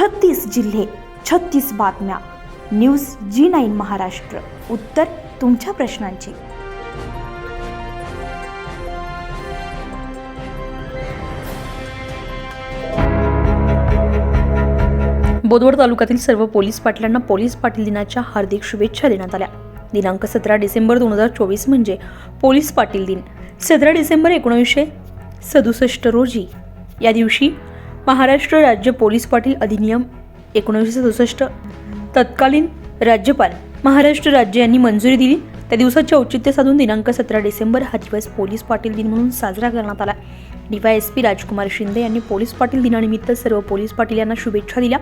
छत्तीस जिल्हे छत्तीस बातम्या. News G nine Maharashtra. उत्तर तुमच्या प्रश्नांची. बोदवड तालुक्यातील सर्व पोलीस पाटलांना पोलीस पाटील दिनाच्या हार्दिक शुभेच्छा देण्यात आल्या. दिनांक सतरा डिसेंबर दोन हजार चोवीस म्हणजे पोलीस पाटील दिन. सतरा डिसेंबर एकोणीसशे सदुसष्ट रोजी. या दिवशी महाराष्ट्र राज्य पोलीस पाटील अधिनियम एकोणीसशे सदुसष्ट. तत्कालीन राज्यपाल महाराष्ट्र राज्य यांनी मंजुरी दिली. त्या दिवसाचे औचित्य साधून दिनांक सतरा डिसेंबर हा दिवस पोलीस पाटील दिन म्हणून साजरा करण्यात आला. DY S P Rajkumar Shinde यांनी पोलीस पाटील दिनानिमित्त सर्व पोलीस पाटील यांना शुभेच्छा दिल्या.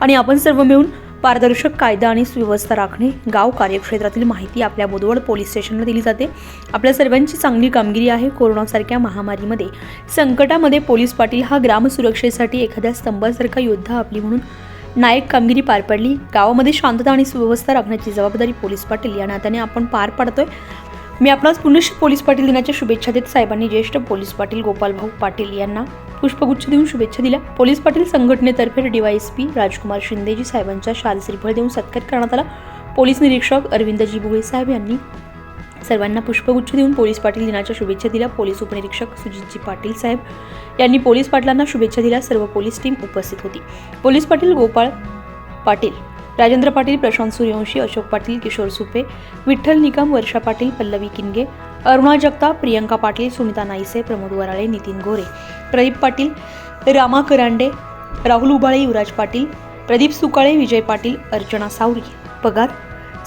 आणि आपण सर्व मिळून पारदर्शक कायदा आणि सुव्यवस्था राखणे गाव कार्यक्षेत्रातील माहिती आपल्या बोदवड पोलीस स्टेशनला दिली जाते. आपल्या सर्वांची चांगली कामगिरी आहे. कोरोनासारख्या महामारीमध्ये संकटामध्ये पोलीस पाटील हा ग्राम सुरक्षेसाठी एखाद्या स्तंभासारखा योद्धा आपली म्हणून नायक कामगिरी पार पडली. गावामध्ये शांतता आणि सुव्यवस्था राखण्याची जबाबदारी पोलीस पाटील या नात्याने आपण पार पाडतोय. मी आपणास पुनश्च पोलीस पाटील दिनाच्या शुभेच्छा देत साहेबांनी ज्येष्ठ पोलीस पाटील गोपालभाऊ पाटील यांना पुष्पगुच्छ देऊन शुभेच्छा दिल्या. पोलीस पाटील संघटनेतर्फे डीवायएसपी राजकुमार शिंदेजी साहेबांच्या शाल श्रीफळ देऊन सत्कार करण्यात आला. पोलीस निरीक्षक अरविंदजी भुळे साहेब यांनी सर्वांना पुष्पगुच्छ देऊन पोलीस पाटील दिनाच्या शुभेच्छा दिल्या. पोलीस उपनिरीक्षक सुजितजी पाटील साहेब यांनी पोलीस पाटलांना शुभेच्छा दिल्या. सर्व पोलीस टीम उपस्थित होती. पोलीस पाटील गोपाळ पाटील राजेंद्र पाटील प्रशांत सूर्यवंशी अशोक पाटील किशोर सुपे विठ्ठल निकम वर्षा पाटील पल्लवी किनगे अरुणा जगताप प्रियंका पाटील सुनीता नाईसे प्रमोद वराळे नितीन गोरे प्रदीप पाटील रामा करांडे राहुल उबाळे युवराज पाटील प्रदीप सुकाळे विजय पाटील अर्चना सावरी पगार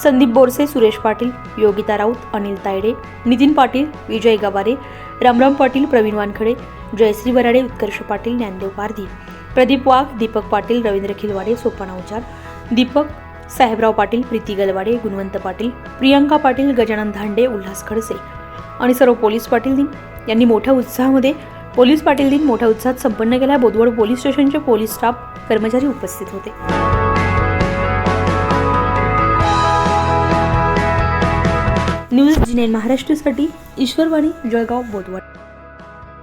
संदीप बोरसे सुरेश पाटील योगिता राऊत अनिल तायडे नितीन पाटील विजय गवारे रामराम पाटील प्रवीण वानखडे जयश्री वराडे उत्कर्ष पाटील ज्ञानदेव पारधी प्रदीप वाघ दीपक पाटील रवींद्र खिलवाडे सोपाना उचार दीपक साहेबराव पाटील प्रीती गलवाडे गुणवंत पाटील प्रियंका पाटील गजानन धांडे उल्हास खडसे आणि सर्व पोलीस पाटील दिन यांनी मोठ्या उत्साहामध्ये पोलीस पाटील दिन मोठ्या उत्साहात संपन्न केला. बोदवड पोलीस स्टेशनचे पोलीस स्टाफ कर्मचारी उपस्थित होते. न्यूज जिनेन महाराष्ट्रासाठी ईश्वरवाणी जळगाव बोदवड